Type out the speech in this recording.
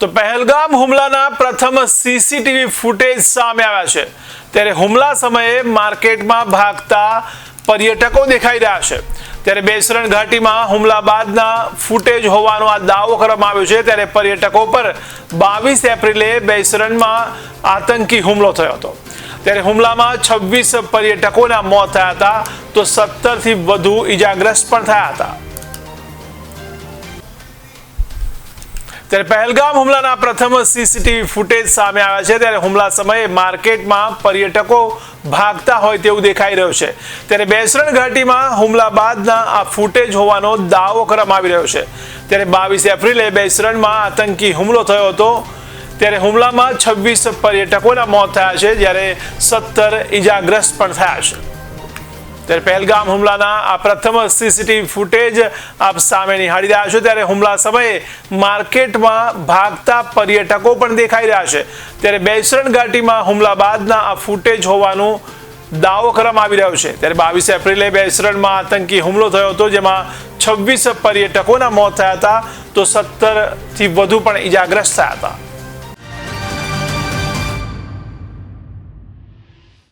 તો પહેલગામ હુમલાના પ્રથમ સીસીટીવી ફૂટેજ સામે આવ્યા છે. ત્યારે હુમલા સમયે માર્કેટમાં ભાગતા પર્યટકો દેખાઈ રહ્યા છે. ત્યારે બેસરણ ઘાટીમાં હુમલા બાદના ફૂટેજ હોવાનો આ દાવો કરવામાં આવ્યો છે. ત્યારે પર્યટકો પર બાવીસ એપ્રિલે બેસરણમાં આતંકી હુમલો થયો હતો. ત્યારે હુમલામાં છવ્વીસ પર્યટકોના મોત થયા હતા. તો સત્તરથી વધુ ઈજાગ્રસ્ત પણ થયા હતા. ત્યારે પહેલગામ હુમલાના પ્રથમ સીસીટીવી ફૂટેજ સામે આવ્યા છે. ત્યારે હુમલા સમયે માર્કેટમાં પર્યટકો ભાગતા હોય તેવું દેખાઈ રહ્યું છે. ત્યારે બેસરણ ઘાટીમાં હુમલા બાદના આ ફૂટેજ હોવાનો દાવો કરવામાં આવી રહ્યો છે. ત્યારે બાવીસ એપ્રિલે બેસરણમાં આતંકી હુમલો થયો હતો. ત્યારે હુમલામાં છવ્વીસ પર્યટકોના મોત થયા છે, જ્યારે સત્તર ઈજાગ્રસ્ત પણ થયા છે. ત્યારે પહેલગામ હુમલાના આ પ્રથમ સીસીટીવી ફૂટેજ આપ સામે નિહાળી રહ્યા છો. ત્યારે હુમલા સમયે માર્કેટમાં ભાગતા પર્યટકો પણ દેખાઈ રહ્યા છે. ત્યારે બેસરણ ઘાટીમાં હુમલા બાદના આ ફૂટેજ હોવાનું દાવો કરવામાં આવી રહ્યો છે. ત્યારે બાવીસ એપ્રિલે બેસરણમાં આતંકી હુમલો થયો હતો, જેમાં છવ્વીસ પર્યટકોના મોત થયા હતા. તો સત્તરથી વધુ પણ ઇજાગ્રસ્ત થયા હતા.